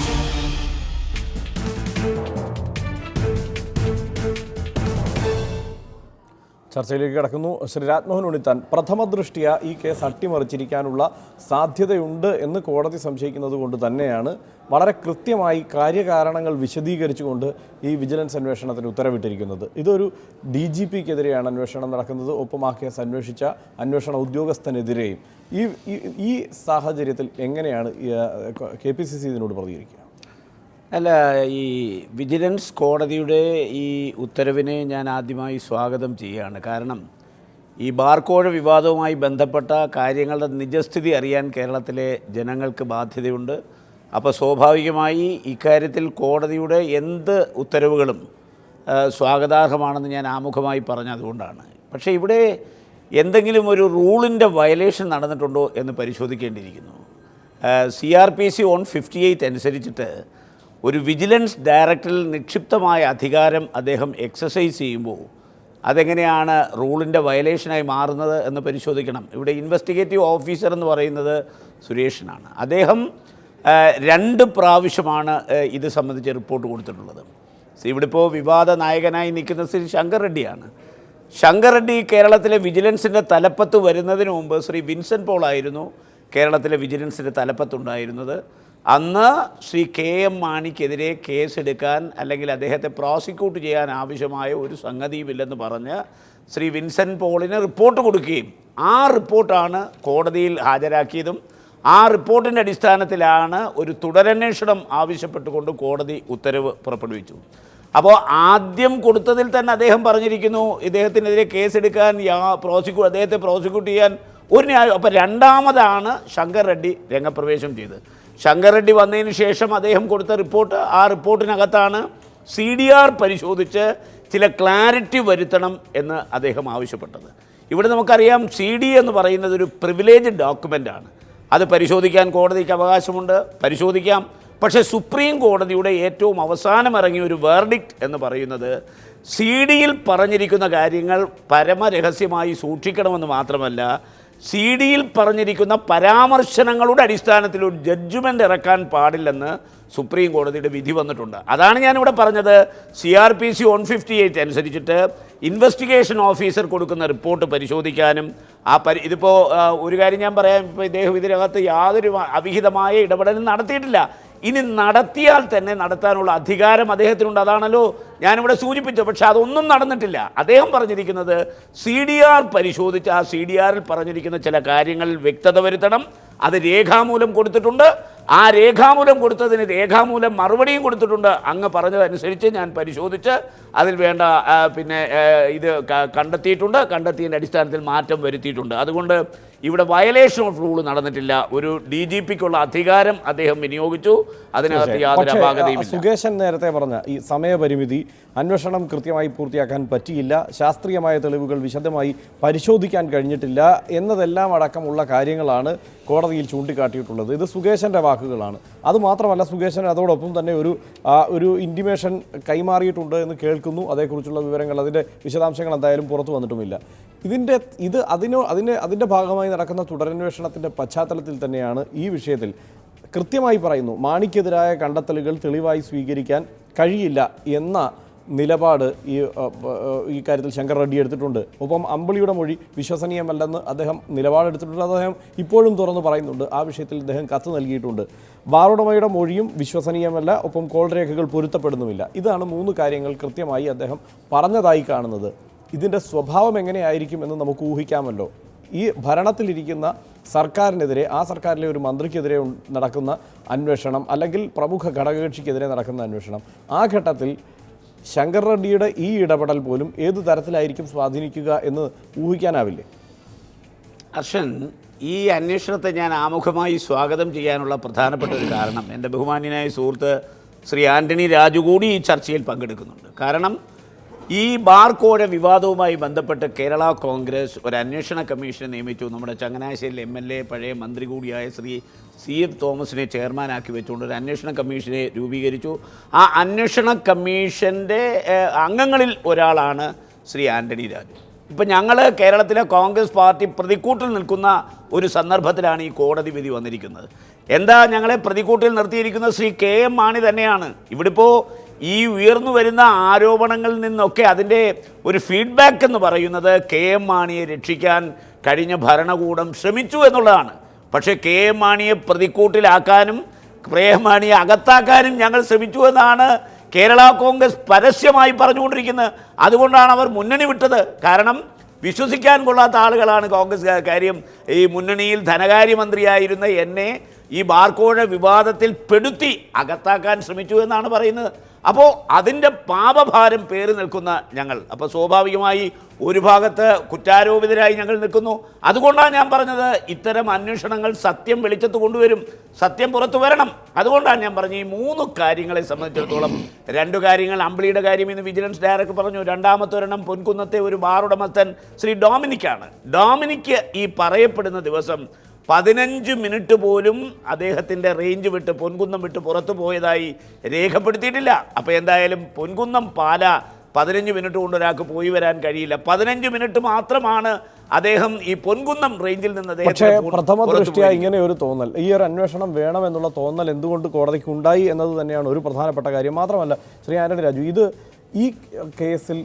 Thank you. ചർച്ചയിലേക്ക് കടക്കുന്നു. ശ്രീ രാജ്മോഹൻ ഉണ്ണിത്താൻ പ്രഥമ ദൃഷ്ടിയ ഈ കേസ് അട്ടിമറിച്ചിരിക്കാനുള്ള സാധ്യതയുണ്ട് എന്ന് കോടതി സംശയിക്കുന്നത് കൊണ്ട് തന്നെയാണ് വളരെ കൃത്യമായി കാര്യകാരണങ്ങൾ വിശദീകരിച്ചുകൊണ്ട് ഈ വിജിലൻസ് അന്വേഷണത്തിന് ഉത്തരവിട്ടിരിക്കുന്നത്. ഇതൊരു ഡി ജി പിക്കെതിരെയാണ് അന്വേഷണം നടക്കുന്നത്. ഒപ്പം ആ കേസ് അന്വേഷിച്ച അന്വേഷണ ഉദ്യോഗസ്ഥനെതിരെയും. ഈ ഈ- സാഹചര്യത്തിൽ എങ്ങനെയാണ് കെ പി സി സി ഇതിനോട് പ്രതികരിക്കുക? അല്ല ഈ വിജിലൻസ് കോടതിയുടെ ഈ ഉത്തരവിനെ ഞാൻ ആദ്യമായി സ്വാഗതം ചെയ്യുകയാണ്. കാരണം ഈ ബാർക്കോഴ വിവാദവുമായി ബന്ധപ്പെട്ട കാര്യങ്ങളുടെ നിജസ്ഥിതി അറിയാൻ കേരളത്തിലെ ജനങ്ങൾക്ക് ബാധ്യതയുണ്ട്. അപ്പോൾ സ്വാഭാവികമായി ഇക്കാര്യത്തിൽ കോടതിയുടെ എന്ത് ഉത്തരവുകളും സ്വാഗതാർഹമാണെന്ന് ഞാൻ ആമുഖമായി പറഞ്ഞതുകൊണ്ടാണ് പക്ഷേ ഇവിടെ എന്തെങ്കിലും ഒരു റൂളിന്റെ വയലേഷൻ നടന്നിട്ടുണ്ടോ എന്ന് പരിശോധിക്കേണ്ടിയിരിക്കുന്നു. C R P C one fifty eight അനുസരിച്ചിട്ട് ഒരു വിജിലൻസ് ഡയറക്ടറിൽ നിക്ഷിപ്തമായ അധികാരം അദ്ദേഹം എക്സസൈസ് ചെയ്യുമ്പോൾ അതെങ്ങനെയാണ് റൂളിന്റെ വയലേഷനായി മാറുന്നത് എന്ന് പരിശോധിക്കണം. ഇവിടെ ഇൻവെസ്റ്റിഗേറ്റീവ് ഓഫീസർ എന്ന് പറയുന്നത് സുരേഷിനാണ്. അദ്ദേഹം രണ്ട് പ്രാവശ്യമാണ് ഇത് സംബന്ധിച്ച് റിപ്പോർട്ട് കൊടുത്തിട്ടുള്ളത്. ഇവിടെ ഇപ്പോൾ വിവാദ നായകനായി നിൽക്കുന്ന ശ്രീ ശങ്കർ റെഡ്ഡിയാണ്. ശങ്കർ റെഡ്ഡി കേരളത്തിലെ വിജിലൻസിന്റെ തലപ്പത്ത് വരുന്നതിന് മുമ്പ് ശ്രീ വിൻസെന്റ് പോളായിരുന്നു കേരളത്തിലെ വിജിലൻസിന്റെ തലപ്പത്തുണ്ടായിരുന്നത്. അന്ന് ശ്രീ കെ എം മാണിക്കെതിരെ കേസെടുക്കാൻ അല്ലെങ്കിൽ അദ്ദേഹത്തെ പ്രോസിക്യൂട്ട് ചെയ്യാൻ ആവശ്യമായ ഒരു സംഗതിയുമില്ലെന്ന് പറഞ്ഞ് ശ്രീ വിൻസെന്റ് പോളിന് റിപ്പോർട്ട് കൊടുക്കുകയും ആ റിപ്പോർട്ടാണ് കോടതിയിൽ ഹാജരാക്കിയതും ആ റിപ്പോർട്ടിന്റെ അടിസ്ഥാനത്തിലാണ് ഒരു തുടരന്വേഷണം ആവശ്യപ്പെട്ടുകൊണ്ട് കോടതി ഉത്തരവ് പുറപ്പെടുവിച്ചു. അപ്പോൾ ആദ്യം കൊടുത്തതിൽ തന്നെ അദ്ദേഹം പറഞ്ഞിരിക്കുന്നു ഇദ്ദേഹത്തിനെതിരെ കേസെടുക്കാൻ യാ പ്രോസിക്യൂ അദ്ദേഹത്തെ പ്രോസിക്യൂട്ട് ചെയ്യാൻ ഒരു ന്യായം അപ്പോൾ രണ്ടാമതാണ് ശങ്കർ റെഡ്ഡി രംഗപ്രവേശം ചെയ്തത്. ശങ്കർ റെഡ്ഡി വന്നതിന് ശേഷം അദ്ദേഹം കൊടുത്ത റിപ്പോർട്ട് ആ റിപ്പോർട്ടിനകത്താണ് സി ഡി ആർ പരിശോധിച്ച് ചില ക്ലാരിറ്റി വരുത്തണം എന്ന് അദ്ദേഹം ആവശ്യപ്പെട്ടത്. ഇവിടെ നമുക്കറിയാം സി ഡി എന്ന് പറയുന്നത് ഒരു പ്രിവിലേജ് ഡോക്യുമെന്റാണ് അത് പരിശോധിക്കാൻ കോടതിക്ക് അവകാശമുണ്ട് പരിശോധിക്കാം. പക്ഷേ സുപ്രീം കോടതിയുടെ ഏറ്റവും അവസാനം ഇറങ്ങിയ ഒരു വേർഡിക്റ്റ് എന്ന് പറയുന്നത് സി ഡിയിൽ പറഞ്ഞിരിക്കുന്ന കാര്യങ്ങൾ പരമരഹസ്യമായി സൂക്ഷിക്കണമെന്ന് മാത്രമല്ല സി ഡിയിൽ പറഞ്ഞിരിക്കുന്ന പരാമർശനങ്ങളുടെ അടിസ്ഥാനത്തിൽ ഒരു ജഡ്ജ്മെന്റ് ഇറക്കാൻ പാടില്ലെന്ന് സുപ്രീം കോടതിയുടെ വിധി വന്നിട്ടുണ്ട്. അതാണ് ഞാനിവിടെ പറഞ്ഞത്. C R P C one fifty eight അനുസരിച്ചിട്ട് ഇൻവെസ്റ്റിഗേഷൻ ഓഫീസർ കൊടുക്കുന്ന റിപ്പോർട്ട് പരിശോധിക്കാനും ആ പരി ഇതിപ്പോൾ ഒരു കാര്യം ഞാൻ പറയാം. ഇപ്പോൾ ഇദ്ദേഹം ഇതിനകത്ത് യാതൊരു അവിഹിതമായ ഇടപെടലും നടത്തിയിട്ടില്ല. ഇനി നടത്തിയാൽ തന്നെ നടത്താനുള്ള അധികാരം അദ്ദേഹത്തിനുണ്ട്. അതാണല്ലോ ഞാനിവിടെ സൂചിപ്പിച്ചു പക്ഷെ അതൊന്നും നടന്നിട്ടില്ല. അദ്ദേഹം പറഞ്ഞിരിക്കുന്നത് സി ഡി ആർ പരിശോധിച്ച് ആ സി ഡി ആറിൽ പറഞ്ഞിരിക്കുന്ന ചില കാര്യങ്ങൾ വ്യക്തത വരുത്തണം. അത് രേഖാമൂലം കൊടുത്തിട്ടുണ്ട്. ആ രേഖാമൂലം കൊടുത്തതിന് രേഖാമൂലം മറുപടിയും കൊടുത്തിട്ടുണ്ട്. അങ്ങ് പറഞ്ഞതനുസരിച്ച് ഞാൻ പരിശോധിച്ച് അതിൽ വേണ്ട പിന്നെ ഇത് കണ്ടെത്തിയിട്ടുണ്ട്. കണ്ടെത്തിയതിന്റെ അടിസ്ഥാനത്തിൽ മാറ്റം വരുത്തിയിട്ടുണ്ട്. അതുകൊണ്ട് ഇവിടെ വയലേഷൻ ഓഫ് റൂൾ നടന്നിട്ടില്ല. ഒരു ഡി ജി പിക്കുള്ള അധികാരം അദ്ദേഹം വിനിയോഗിച്ചു. അതിനകത്ത് യാതൊരു അപാകതയും സുകേശൻ നേരത്തെ പറഞ്ഞ ഈ സമയപരിമിതി അന്വേഷണം കൃത്യമായി പൂർത്തിയാക്കാൻ പറ്റിയില്ല. ശാസ്ത്രീയമായ തെളിവുകൾ വിശദമായി പരിശോധിക്കാൻ കഴിഞ്ഞിട്ടില്ല എന്നതെല്ലാം അടക്കമുള്ള കാര്യങ്ങളാണ് കോടതിയിൽ ചൂണ്ടിക്കാട്ടിയിട്ടുള്ളത്. ഇത് സുകേശന്റെ വാക്കുകളാണ്. അതുമാത്രമല്ല സുകേശൻ അതോടൊപ്പം തന്നെ ഒരു ഒരു ഇന്റിമേഷൻ കൈമാറിയിട്ടുണ്ട് എന്ന് കേൾക്കുന്നു. അതേക്കുറിച്ചുള്ള വിവരങ്ങൾ അതിന്റെ വിശദാംശങ്ങൾ എന്തായാലും പുറത്തു വന്നിട്ടുമില്ല. ഇതിന്റെ ഇത് അതിനോ അതിന് അതിന്റെ ഭാഗമായി നടക്കുന്ന തുടരന്വേഷണത്തിന്റെ പശ്ചാത്തലത്തിൽ തന്നെയാണ് ഈ വിഷയത്തിൽ കൃത്യമായി പറയുന്നു. മാണിക്കെതിരായ കണ്ടെത്തലുകൾ തെളിവായി സ്വീകരിക്കാൻ കഴിയില്ല എന്ന നിലപാട് ഈ ഈ കാര്യത്തിൽ ശങ്കർ റെഡ്ഡി എടുത്തിട്ടുണ്ട്. ഒപ്പം അമ്പിളിയുടെ മൊഴി വിശ്വസനീയമല്ലെന്ന് അദ്ദേഹം നിലപാടെടുത്തിട്ടുണ്ട്. അദ്ദേഹം ഇപ്പോഴും തുറന്നു പറയുന്നുണ്ട്. ആ വിഷയത്തിൽ അദ്ദേഹം കത്ത് നൽകിയിട്ടുണ്ട്. ബാറുടമയുടെ മൊഴിയും വിശ്വസനീയമല്ല ഒപ്പം കോൾ രേഖകൾ പൊരുത്തപ്പെടുന്നുമില്ല. ഇതാണ് മൂന്ന് കാര്യങ്ങൾ കൃത്യമായി അദ്ദേഹം പറഞ്ഞതായി കാണുന്നത്. ഇതിന്റെ സ്വഭാവം എങ്ങനെയായിരിക്കും എന്ന് നമുക്ക് ഊഹിക്കാമല്ലോ. ഈ ഭരണത്തിലിരിക്കുന്ന സർക്കാരിനെതിരെ ആ സർക്കാരിലെ ഒരു മന്ത്രിക്കെതിരെ നടക്കുന്ന അന്വേഷണം അല്ലെങ്കിൽ പ്രമുഖ ഘടകകക്ഷിക്കെതിരെ നടക്കുന്ന അന്വേഷണം ആ ഘട്ടത്തിൽ ശങ്കർ റെഡ്ഡിയുടെ ഈ ഇടപെടൽ പോലും ഏത് തരത്തിലായിരിക്കും സ്വാധീനിക്കുക എന്ന് ഊഹിക്കാനാവില്ലേ? അർഷൻ ഈ അന്വേഷണത്തെ ഞാൻ ആമുഖമായി സ്വാഗതം ചെയ്യാനുള്ള പ്രധാനപ്പെട്ട ഒരു കാരണം എന്റെ ബഹുമാന്യനായ സുഹൃത്ത് ശ്രീ ആന്റണി രാജു കൂടി ഈ ചർച്ചയിൽ പങ്കെടുക്കുന്നുണ്ട്. കാരണം ഈ ബാർ കോഴ വിവാദവുമായി ബന്ധപ്പെട്ട് കേരള കോൺഗ്രസ് ഒരു അന്വേഷണ കമ്മീഷനെ നിയമിച്ചു. നമ്മുടെ ചങ്ങനാശ്ശേരി എം എൽ എ പഴയ മന്ത്രി കൂടിയായ ശ്രീ സി എഫ് തോമസിനെ ചെയർമാനാക്കി വെച്ചുകൊണ്ട് ഒരു അന്വേഷണ കമ്മീഷനെ രൂപീകരിച്ചു. ആ അന്വേഷണ കമ്മീഷന്റെ അംഗങ്ങളിൽ ഒരാളാണ് ശ്രീ ആന്റണി രാജു. ഇപ്പം ഞങ്ങൾ കേരളത്തിലെ കോൺഗ്രസ് പാർട്ടി പ്രതിക്കൂട്ടിൽ നിൽക്കുന്ന ഒരു സന്ദർഭത്തിലാണ് ഈ കോടതി വിധി വന്നിരിക്കുന്നത്. എന്താ ഞങ്ങളെ പ്രതിക്കൂട്ടിൽ നിർത്തിയിരിക്കുന്നത്? ശ്രീ കെ എം മാണി തന്നെയാണ്. ഇവിടെ ഇപ്പോൾ ഈ ഉയർന്നു വരുന്ന ആരോപണങ്ങളിൽ നിന്നൊക്കെ അതിന്റെ ഒരു ഫീഡ്ബാക്ക് എന്ന് പറയുന്നത് കെ എം മാണിയെ രക്ഷിക്കാൻ കഴിഞ്ഞ ഭരണകൂടം ശ്രമിച്ചു എന്നുള്ളതാണ്. പക്ഷേ കെ എം മാണിയെ പ്രതിക്കൂട്ടിലാക്കാനും കെ എം മാണിയെ അകത്താക്കാനും ഞങ്ങൾ ശ്രമിച്ചു എന്നാണ് കേരള കോൺഗ്രസ് പരസ്യമായി പറഞ്ഞുകൊണ്ടിരിക്കുന്നത്. അതുകൊണ്ടാണ് അവർ മുന്നണി വിട്ടത്. കാരണം വിശ്വസിക്കാൻ കൊള്ളാത്ത ആളുകളാണ് കോൺഗ്രസ് കാര്യം ഈ മുന്നണിയിൽ ധനകാര്യമന്ത്രിയായിരുന്ന എന്നെ ഈ ബാർക്കോഴ വിവാദത്തിൽ പെടുത്തി അകത്താക്കാൻ ശ്രമിച്ചു എന്നാണ് പറയുന്നത്. അപ്പോൾ അതിന്റെ പാപഭാരം പേര് നിൽക്കുന്ന ഞങ്ങൾ. അപ്പോൾ സ്വാഭാവികമായി ഒരു ഭാഗത്ത് കുറ്റാരോപിതരായി ഞങ്ങൾ നിൽക്കുന്നു. അതുകൊണ്ടാണ് ഞാൻ പറഞ്ഞത് ഇത്തരം അന്വേഷണങ്ങൾ സത്യം വെളിച്ചത്ത് കൊണ്ടുവരും. സത്യം പുറത്തു വരണം. അതുകൊണ്ടാണ് ഞാൻ പറഞ്ഞത് ഈ മൂന്ന് കാര്യങ്ങളെ സംബന്ധിച്ചിടത്തോളം. രണ്ട് കാര്യങ്ങൾ അമ്പിളിയുടെ കാര്യം ഇന്ന് വിജിലൻസ് ഡയറക്ടർ പറഞ്ഞു. രണ്ടാമത്തെ ഒരെണ്ണം പൊൻകുന്നത്തെ ഒരു ബാർ ഉടമസ്ഥൻ ശ്രീ ഡോമിനിക്കാണ്. ഡോമിനിക്ക് ഈ പറയപ്പെടുന്ന ദിവസം പതിനഞ്ച് മിനിറ്റ് പോലും അദ്ദേഹത്തിന്റെ റേഞ്ച് വിട്ട് പൊൻകുന്നം വിട്ട് പുറത്തു പോയതായി രേഖപ്പെടുത്തിയിട്ടില്ല. അപ്പോൾ എന്തായാലും പൊൻകുന്നം പാല പതിനഞ്ച് മിനിറ്റ് കൊണ്ട് ഒരാൾക്ക് പോയി വരാൻ കഴിയില്ല. പതിനഞ്ച് മിനിറ്റ് മാത്രമാണ് അദ്ദേഹം ഈ പൊൻകുന്നം റേഞ്ചിൽ നിന്ന് പക്ഷേ പ്രഥമ ദൃഷ്ടിയാ ഇങ്ങനെ ഒരു തോന്നൽ. ഈ ഒരു അന്വേഷണം വേണം എന്നുള്ള തോന്നൽ എന്തുകൊണ്ട് കോടതിക്ക് ഉണ്ടായി എന്നത് തന്നെയാണ് ഒരു പ്രധാനപ്പെട്ട കാര്യം. മാത്രമല്ല ശ്രീ ആന്റണി രാജു ഇത് ഈ കേസിൽ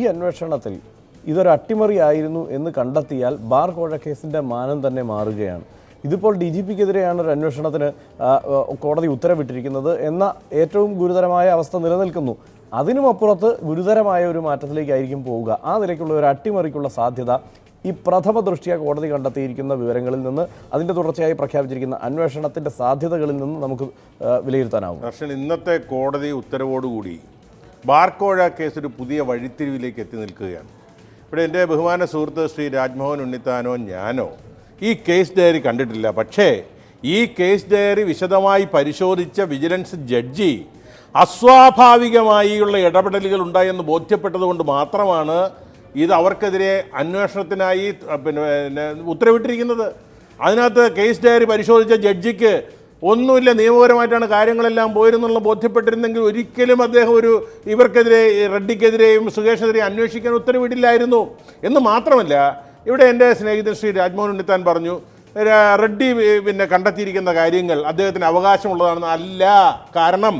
ഈ അന്വേഷണത്തിൽ ഇതൊരു അട്ടിമറി ആയിരുന്നു എന്ന് കണ്ടെത്തിയാൽ ബാർ കോഴ കേസിന്റെ മാനം തന്നെ മാറുകയാണ്. ഇതിപ്പോൾ ഡി ജി പിക്കെതിരെയാണ് ഒരു അന്വേഷണത്തിന് കോടതി ഉത്തരവിട്ടിരിക്കുന്നത് എന്ന ഏറ്റവും ഗുരുതരമായ അവസ്ഥ നിലനിൽക്കുന്നു. അതിനുമപ്പുറത്ത് ഗുരുതരമായ ഒരു മാറ്റത്തിലേക്കായിരിക്കും പോവുക. ആ നിലയ്ക്കുള്ള ഒരു അട്ടിമറിക്കുള്ള സാധ്യത ഈ പ്രഥമ ദൃഷ്ടിയ കോടതി കണ്ടെത്തിയിരിക്കുന്ന വിവരങ്ങളിൽ നിന്ന് അതിന്റെ തുടർച്ചയായി പ്രഖ്യാപിച്ചിരിക്കുന്ന അന്വേഷണത്തിന്റെ സാധ്യതകളിൽ നിന്ന് നമുക്ക് വിലയിരുത്താനാവും. പക്ഷേ ഇന്നത്തെ കോടതി ഉത്തരവോടുകൂടി ബാർക്കോഴ കേസ് ഒരു പുതിയ വഴിത്തിരിവിലേക്ക് എത്തി നിൽക്കുകയാണ്. ഇവിടെ എന്റെ ബഹുമാന സുഹൃത്ത് ശ്രീ രാജ്മോഹൻ ഉണ്ണിത്താനോ ഞാനോ ഈ കേസ് ഡയറി കണ്ടിട്ടില്ല. പക്ഷേ ഈ കേസ് ഡയറി വിശദമായി പരിശോധിച്ച വിജിലൻസ് ജഡ്ജി അസ്വാഭാവികമായുള്ള ഇടപെടലുകൾ ഉണ്ടായെന്ന് ബോധ്യപ്പെട്ടതുകൊണ്ട് മാത്രമാണ് ഇത് അവർക്കെതിരെ അന്വേഷണത്തിനായി പിന്നെ ഉത്തരവിട്ടിരിക്കുന്നത്. അതിനകത്ത് കേസ് ഡയറി പരിശോധിച്ച ജഡ്ജിക്ക് ഒന്നുമില്ല നിയമപരമായിട്ടാണ് കാര്യങ്ങളെല്ലാം പോയിരുന്നുള്ള ബോധ്യപ്പെട്ടിരുന്നെങ്കിൽ ഒരിക്കലും അദ്ദേഹം ഒരു ഇവർക്കെതിരെ റെഡ്ഡിക്കെതിരെയും സുകേഷിനെതിരെയും അന്വേഷിക്കാൻ ഉത്തരവിടില്ലായിരുന്നു. എന്ന് മാത്രമല്ല ഇവിടെ എന്റെ സ്നേഹിതൻ ശ്രീ രാജ്മോഹൻ ഉണ്ണിത്താൻ പറഞ്ഞു റെഡ്ഡി പിന്നെ കണ്ടെത്തിയിരിക്കുന്ന കാര്യങ്ങൾ അദ്ദേഹത്തിന് അവകാശമുള്ളതാണെന്ന് അല്ല. കാരണം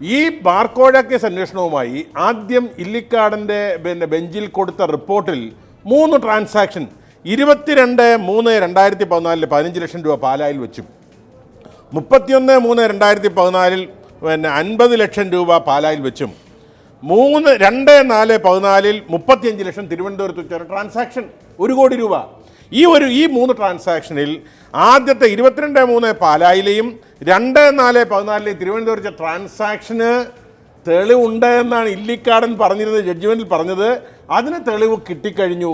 ഈ ബാർക്കോഴ കേസ് അന്വേഷണവുമായി ആദ്യം ഇല്ലിക്കാടന്റെ പിന്നെ ബെഞ്ചിൽ കൊടുത്ത റിപ്പോർട്ടിൽ മൂന്ന് ട്രാൻസാക്ഷൻ ഇരുപത്തിരണ്ട് മൂന്ന് രണ്ടായിരത്തി പതിനാലിൽ പതിനഞ്ച് ലക്ഷം രൂപ പാലായിൽ വെച്ചു മുപ്പത്തിയൊന്ന് മൂന്ന് രണ്ടായിരത്തി പതിനാലിൽ പിന്നെ അൻപത് ലക്ഷം രൂപ പാലായിൽ വെച്ചും മൂന്ന് രണ്ട് നാല് പതിനാലിൽ മുപ്പത്തിയഞ്ച് ലക്ഷം തിരുവനന്തപുരത്ത് വെച്ച ട്രാൻസാക്ഷൻ ഒരു കോടി രൂപ. ഈ ഒരു ഈ മൂന്ന് ട്രാൻസാക്ഷനിൽ ആദ്യത്തെ ഇരുപത്തിരണ്ട് മൂന്ന് പാലായിലെയും രണ്ട് നാല് പതിനാലിലെയും തിരുവനന്തപുരത്തെ ട്രാൻസാക്ഷന് തെളിവുണ്ട് എന്നാണ് ഇല്ലിക്കാടൻ പറഞ്ഞിരുന്നത് ജഡ്ജ്മെന്റിൽ പറഞ്ഞത്. അതിന് തെളിവ് കിട്ടിക്കഴിഞ്ഞു.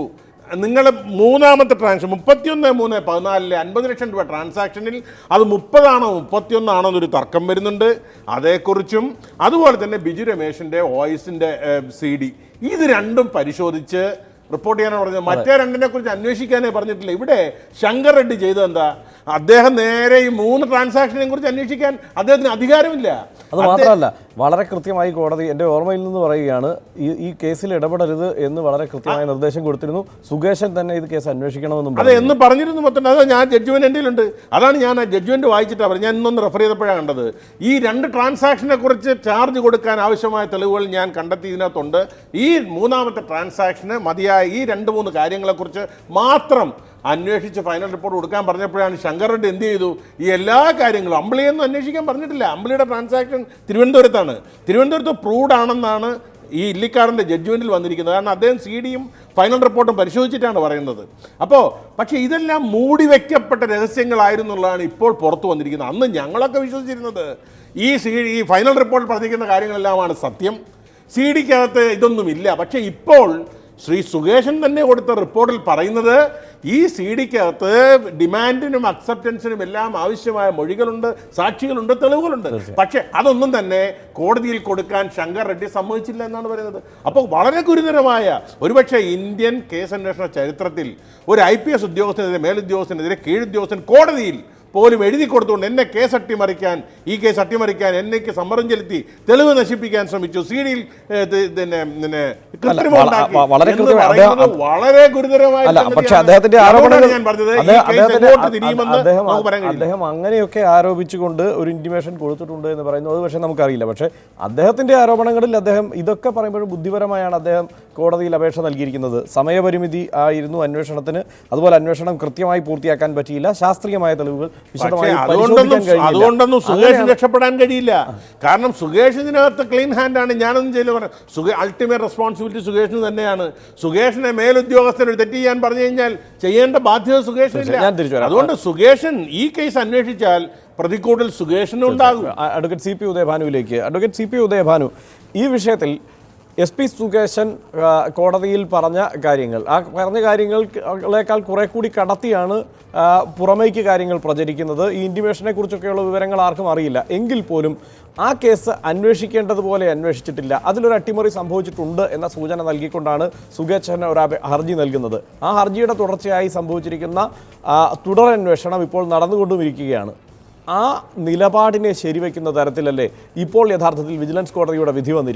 നിങ്ങൾ മൂന്നാമത്തെ ട്രാൻസാക്ഷൻ മുപ്പത്തിയൊന്ന് മൂന്ന് പതിനാലിലെ അൻപത് ലക്ഷം രൂപ ട്രാൻസാക്ഷനിൽ അത് മുപ്പതാണോ മുപ്പത്തിയൊന്നാണോ എന്നൊരു തർക്കം വരുന്നുണ്ട്. അതേക്കുറിച്ചും അതുപോലെ തന്നെ ബിജു രമേശിന്റെ വോയിസിന്റെ സി ഡി. ഇത് രണ്ടും പരിശോധിച്ച് റിപ്പോർട്ട് ചെയ്യാനാണ് പറഞ്ഞത്. മറ്റേ രണ്ടിനെ കുറിച്ച് അന്വേഷിക്കാനേ പറഞ്ഞിട്ടില്ല. ഇവിടെ ശങ്കർ റെഡ്ഡി ചെയ്തത് എന്താ? അദ്ദേഹം നേരെ ഈ മൂന്ന് ട്രാൻസാക്ഷനെ കുറിച്ച് അന്വേഷിക്കാൻ അദ്ദേഹത്തിന് അധികാരമില്ല. അത് മാത്രമല്ല വളരെ കൃത്യമായി കോടതി എന്റെ ഓർമ്മയിൽ നിന്ന് പറയുകയാണ് ഈ ഈ കേസിൽ ഇടപെടരുത് എന്ന് വളരെ കൃത്യമായ നിർദ്ദേശം കൊടുത്തിരുന്നു. സുകേശൻ തന്നെ ഇത് കേസ് അന്വേഷിക്കണമെന്നും അതെ. എന്ന് പറഞ്ഞിരുന്നു മൊത്തം. അത് ഞാൻ ജഡ്ജ്മെന്റ് എന്റെ ഉണ്ട് അതാണ് ഞാൻ ആ ജഡ്ജ്മെന്റ് വായിച്ചിട്ടാണ് പറഞ്ഞത്. ഞാൻ ഇന്നൊന്ന് റെഫർ ചെയ്തപ്പോഴാണ് കണ്ടത്. ഈ രണ്ട് ട്രാൻസാക്ഷനെ കുറിച്ച് ചാർജ് കൊടുക്കാൻ ആവശ്യമായ തെളിവുകൾ ഞാൻ കണ്ടെത്തി ഇതിനകത്തുണ്ട് ഈ മൂന്നാമത്തെ ട്രാൻസാക്ഷന് മതിയായ ഈ രണ്ട് മൂന്ന് കാര്യങ്ങളെക്കുറിച്ച് മാത്രം അന്വേഷിച്ച് ഫൈനൽ റിപ്പോർട്ട് കൊടുക്കാൻ പറഞ്ഞപ്പോഴാണ് ശങ്കർ റെഡ്ഡി എന്ത് ചെയ്തു? ഈ എല്ലാ കാര്യങ്ങളും അമ്പിളിയൊന്നും അന്വേഷിക്കാൻ പറഞ്ഞിട്ടില്ല. അമ്പിളിയുടെ ട്രാൻസാക്ഷൻ തിരുവനന്തപുരത്താണ്. തിരുവനന്തപുരത്ത് പ്രൂഡ് ആണെന്നാണ് ഈ ഇല്ലിക്കാടിന്റെ ജഡ്ജ്മെന്റിൽ വന്നിരിക്കുന്നത്. കാരണം അദ്ദേഹം സി ഡിയും ഫൈനൽ റിപ്പോർട്ടും പരിശോധിച്ചിട്ടാണ് പറയുന്നത്. അപ്പോൾ പക്ഷേ ഇതെല്ലാം മൂടി വയ്ക്കപ്പെട്ട രഹസ്യങ്ങളായിരുന്നുള്ളതാണ് ഇപ്പോൾ പുറത്തു വന്നിരിക്കുന്നത്. അന്ന് ഞങ്ങളൊക്കെ വിശ്വസിച്ചിരുന്നത് ഈ സി ഈ ഫൈനൽ റിപ്പോർട്ടിൽ പറഞ്ഞിരിക്കുന്ന കാര്യങ്ങളെല്ലാമാണ് സത്യം. സി ഡിക്കകത്ത് ഇതൊന്നുമില്ല. പക്ഷേ ഇപ്പോൾ ശ്രീ സുകേശൻ തന്നെ കൊടുത്ത റിപ്പോർട്ടിൽ പറയുന്നത് ഈ സി ഡിക്കകത്ത് ഡിമാൻഡിനും അക്സെപ്റ്റൻസിനും എല്ലാം ആവശ്യമായ മൊഴികളുണ്ട് സാക്ഷികളുണ്ട് തെളിവുകളുണ്ട്. പക്ഷേ അതൊന്നും തന്നെ കോടതിയിൽ കൊടുക്കാൻ ശങ്കർ റെഡ്ഡി സമ്മതിച്ചില്ല എന്നാണ് പറയുന്നത്. അപ്പോൾ വളരെ ഗുരുതരമായ ഒരുപക്ഷെ ഇന്ത്യൻ കേസ് അന്വേഷണ ചരിത്രത്തിൽ ഒരു ഐ പി എസ് ഉദ്യോഗസ്ഥനെതിരെ മേലുദ്യോഗസ്ഥനെതിരെ കീഴുദ്യോഗസ്ഥൻ കോടതിയിൽ പോലും എഴുതി കൊടുത്തുകൊണ്ട് എന്നെ കേസ് അട്ടിമറിക്കാൻ ഈ കേസ് അട്ടിമറിക്കാൻ എന്നേക്ക് സമ്മർദ്ദം ചെലുത്തി തെളിവ് നശിപ്പിക്കാൻ ശ്രമിച്ചു. സി ഡിയിൽ വള- വളരെ ഗുരുതരമായി പക്ഷെ അദ്ദേഹത്തിന്റെ ഞാൻ പറഞ്ഞത് അദ്ദേഹം അങ്ങനെയൊക്കെ ആരോപിച്ചുകൊണ്ട് ഒരു ഇന്റിമേഷൻ കൊടുത്തിട്ടുണ്ട് എന്ന് പറയുന്നു. അത് പക്ഷേ നമുക്കറിയില്ല. പക്ഷേ അദ്ദേഹത്തിന്റെ ആരോപണങ്ങളിൽ അദ്ദേഹം ഇതൊക്കെ പറയുമ്പോഴും ബുദ്ധിപരമായാണ് അദ്ദേഹം കോടതിയിൽ അപേക്ഷ നൽകിയിരിക്കുന്നത്. സമയപരിമിതി ആയിരുന്നു അന്വേഷണത്തിന്. അതുപോലെ അന്വേഷണം കൃത്യമായി പൂർത്തിയാക്കാൻ പറ്റിയില്ല. ശാസ്ത്രീയമായ തെളിവുകൾ പക്ഷേ അതുകൊണ്ടൊന്നും അതുകൊണ്ടൊന്നും സുഗേഷ് രക്ഷപ്പെടാൻ കഴിയില്ല. കാരണം സുഗേഷ് ഇതിനകത്ത് ക്ലീൻ ഹാൻഡ് ആണ്. ഞാനൊന്നും ചെയ്യില്ല പറഞ്ഞു സുഖ അൾട്ടിമേറ്റ് റെസ്പോൺസിബിലിറ്റി സുഗേഷിന് തന്നെയാണ്. സുഖേഷിനെ മേലുദ്യോഗസ്ഥന് ഒരു തെറ്റ് ചെയ്യാൻ പറഞ്ഞു കഴിഞ്ഞാൽ ചെയ്യേണ്ട ബാധ്യത സുഖേഷിനില്ല. അതുകൊണ്ട് സുഖേഷൻ ഈ കേസ് അന്വേഷിച്ചാൽ പ്രതിക്കൂട്ടിൽ സുഖേഷിനുണ്ടാകും അഡ്വക്കേറ്റ് സി പി ഉദയഭാനുവിലേക്ക്. അഡ്വക്കേറ്റ് സി പി ഉദയഭാനു ഈ വിഷയത്തിൽ എസ് പി സുകേശൻ കോടതിയിൽ പറഞ്ഞ കാര്യങ്ങൾ. ആ പറഞ്ഞ കാര്യങ്ങളേക്കാൾ കുറെ കൂടി കടത്തിയാണ് പുറമേക്ക് കാര്യങ്ങൾ പ്രചരിക്കുന്നത്. ഈ ഇന്റിമേഷനെ കുറിച്ചൊക്കെയുള്ള വിവരങ്ങൾ ആർക്കും അറിയില്ല. എങ്കിൽ പോലും ആ കേസ് അന്വേഷിക്കേണ്ടതുപോലെ അന്വേഷിച്ചിട്ടില്ല. അതിലൊരു അട്ടിമറി സംഭവിച്ചിട്ടുണ്ട് എന്ന സൂചന നൽകിക്കൊണ്ടാണ് സുകേശൻ ഒരു ഹർജി നൽകുന്നത്. ആ ഹർജിയുടെ തുടർച്ചയായി സംഭവിച്ചിരിക്കുന്ന തുടരന്വേഷണം ഇപ്പോൾ നടന്നുകൊണ്ടുമിരിക്കുകയാണ്. ആ നിലപാടിനെ ശരിവെക്കുന്ന തരത്തിലല്ലേ ഇപ്പോൾ യഥാർത്ഥത്തിൽ വിജിലൻസ് കോടതിയുടെ വിധി വന്നിരിക്കുന്നത്?